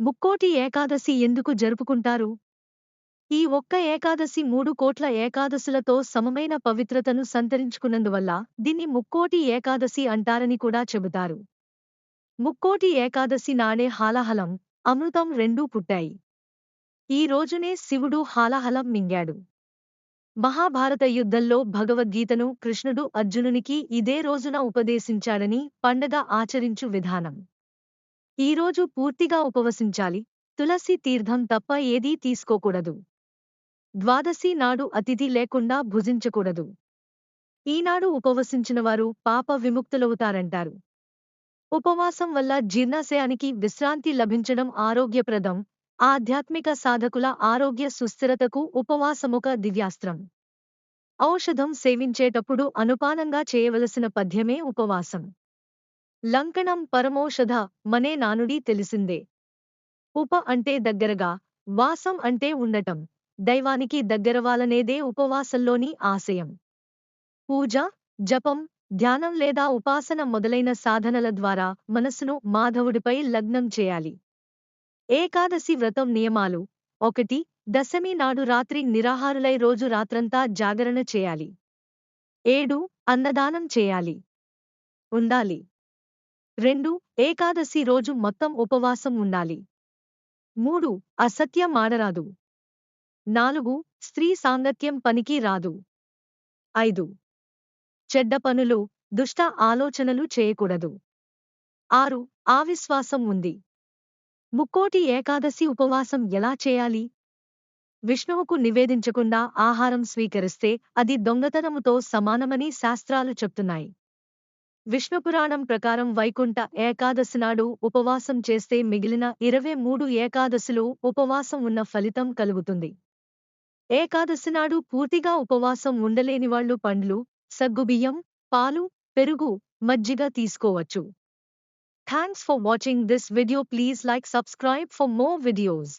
ముక్కోటి ఏకాదశి ఎందుకు జరుపుకుంటారు? ఈ ఒక్క ఏకాదశి మూడు కోట్ల ఏకాదశులతో సమమైన పవిత్రతను సంతరించుకున్నందువల్ల దీన్ని ముక్కోటి ఏకాదశి అంటారని కూడా చెబుతారు. ముక్కోటి ఏకాదశి నాడే హాలాహలం అమృతం రెండూ పుట్టాయి. ఈ రోజునే శివుడు హాలాహలం మింగాడు. మహాభారత యుద్ధంలో భగవద్గీతను కృష్ణుడు అర్జునునికి ఇదే రోజున ఉపదేశించాడని పండగ ఆచరించు విధానం. ఈరోజు పూర్తిగా ఉపవసించాలి. తులసి తీర్థం తప్ప ఏదీ తీసుకోకూడదు. ద్వాదశి నాడు అతిథి లేకుండా భుజించకూడదు. ఈనాడు ఉపవసించినవారు పాప విముక్తులవుతారంటారు. ఉపవాసం వల్ల జీర్ణాశయానికి విశ్రాంతి లభించడం ఆరోగ్యప్రదం. ఆధ్యాత్మిక సాధకుల ఆరోగ్య సుస్థిరతకు ఉపవాసముక దివ్యాస్త్రం. ఔషధం సేవించేటప్పుడు అనుపానంగా చేయవలసిన పద్యమే ఉపవాసం. లంకణం పరమౌషధ మనే నానుడి తెలిసిందే. ఉప అంటే దగ్గరగా వాసం అంటే ఉండటం దైవానికి దగ్గరవాలనేదే ఉపవాసంలోని ఆశయం. పూజ జపం ధ్యానం లేదా ఉపాసన మొదలైన సాధనల ద్వారా మనస్సును మాధవుడిపై లగ్నం చేయాలి. ఏకాదశి వ్రతం నియమాలు ఒకటి దశమి నాడు రాత్రి నిరాహారులై రోజు రాత్రంతా జాగరణ చేయాలి. ఏడు అన్నదానం చేయాలి. ఉండాలి. రెండు ఏకాదశి రోజు మొత్తం ఉపవాసం ఉండాలి. మూడు అసత్యం ఆడరాదు. నాలుగు స్త్రీ సాంగత్యం పనికి రాదు. ఐదు చెడ్డ పనులు దుష్ట ఆలోచనలు చేయకూడదు. ఆరు ఆవిశ్వాసం ఉంది. ముక్కోటి ఏకాదశి ఉపవాసం ఎలా చేయాలి? విష్ణువుకు నివేదించకుండా ఆహారం స్వీకరిస్తే అది దొంగతనముతో సమానమని శాస్త్రాలు చెప్తున్నాయి. విష్ణుపురాణం ప్రకారం వైకుంఠ ఏకాదశి నాడు ఉపవాసం చేస్తే మిగిలిన ఇరవై మూడు ఏకాదశులు ఉపవాసం ఉన్న ఫలితం కలుగుతుంది. ఏకాదశి నాడు పూర్తిగా ఉపవాసం ఉండలేనివాళ్ళు పండ్లు సగ్గుబియ్యం పాలు పెరుగు మజ్జిగ తీసుకోవచ్చు. Thanks for watching this video please like subscribe for more videos